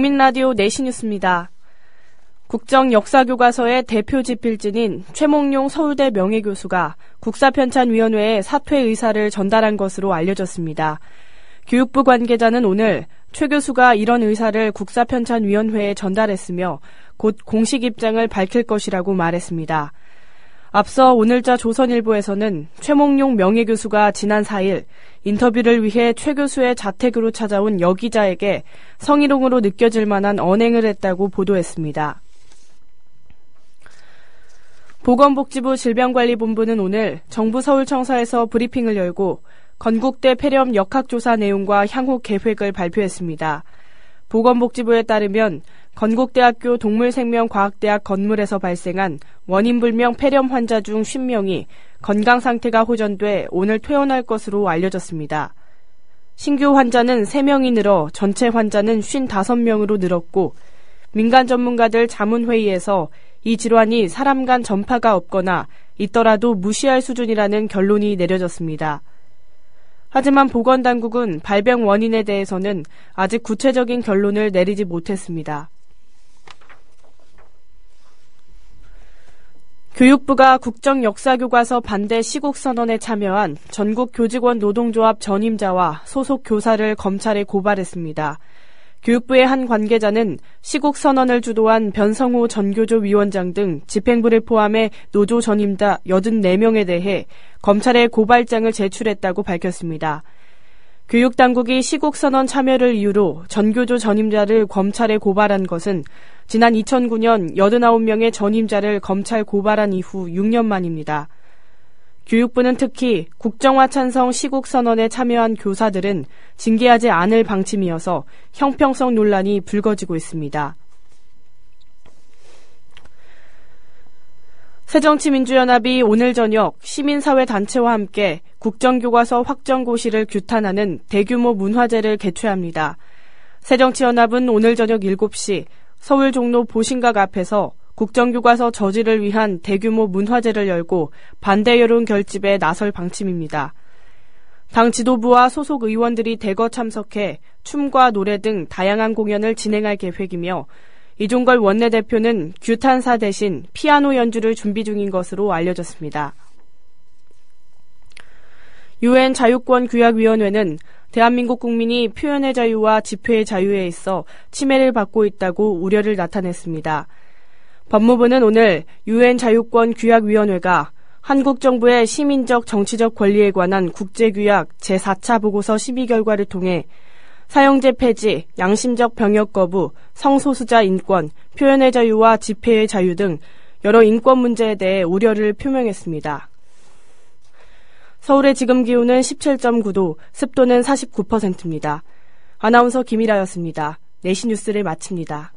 라디오 내시뉴스입니다. 국정역사교과서의 대표 지필진인 최몽룡 서울대 명예교수가 국사편찬위원회에 사퇴 의사를 전달한 것으로 알려졌습니다. 교육부 관계자는 오늘 최 교수가 이런 의사를 국사편찬위원회에 전달했으며 곧 공식 입장을 밝힐 것이라고 말했습니다. 앞서 오늘자 조선일보에서는 최몽룡 명예교수가 지난 4일 인터뷰를 위해 최 교수의 자택으로 찾아온 여기자에게 성희롱으로 느껴질 만한 언행을 했다고 보도했습니다. 보건복지부 질병관리본부는 오늘 정부 서울청사에서 브리핑을 열고 건국대 폐렴 역학조사 내용과 향후 계획을 발표했습니다. 보건복지부에 따르면 건국대학교 동물생명과학대학 건물에서 발생한 원인불명 폐렴 환자 중 50명이 건강 상태가 호전돼 오늘 퇴원할 것으로 알려졌습니다. 신규 환자는 3명이 늘어 전체 환자는 55명으로 늘었고 민간 전문가들 자문회의에서 이 질환이 사람 간 전파가 없거나 있더라도 무시할 수준이라는 결론이 내려졌습니다. 하지만 보건당국은 발병 원인에 대해서는 아직 구체적인 결론을 내리지 못했습니다. 교육부가 국정 역사교과서 반대 시국 선언에 참여한 전국 교직원 노동조합 전임자와 소속 교사를 검찰에 고발했습니다. 교육부의 한 관계자는 시국 선언을 주도한 변성호 전교조 위원장 등 집행부를 포함해 노조 전임자 84명에 대해 검찰에 고발장을 제출했다고 밝혔습니다. 교육당국이 시국선언 참여를 이유로 전교조 전임자를 검찰에 고발한 것은 지난 2009년 89명의 전임자를 검찰 고발한 이후 6년 만입니다. 교육부는 특히 국정화 찬성 시국선언에 참여한 교사들은 징계하지 않을 방침이어서 형평성 논란이 불거지고 있습니다. 새정치민주연합이 오늘 저녁 시민사회 단체와 함께 국정교과서 확정고시를 규탄하는 대규모 문화제를 개최합니다. 새정치연합은 오늘 저녁 7시 서울 종로 보신각 앞에서 국정교과서 저지를 위한 대규모 문화제를 열고 반대 여론 결집에 나설 방침입니다. 당 지도부와 소속 의원들이 대거 참석해 춤과 노래 등 다양한 공연을 진행할 계획이며 이종걸 원내대표는 규탄사 대신 피아노 연주를 준비 중인 것으로 알려졌습니다. 유엔 자유권 규약위원회는 대한민국 국민이 표현의 자유와 집회의 자유에 있어 침해를 받고 있다고 우려를 나타냈습니다. 법무부는 오늘 유엔 자유권 규약위원회가 한국 정부의 시민적 정치적 권리에 관한 국제규약 제4차 보고서 심의 결과를 통해 사형제 폐지, 양심적 병역 거부, 성소수자 인권, 표현의 자유와 집회의 자유 등 여러 인권 문제에 대해 우려를 표명했습니다. 서울의 지금 기온은 17.9도, 습도는 49%입니다. 아나운서 김일아였습니다. 내시 뉴스를 마칩니다.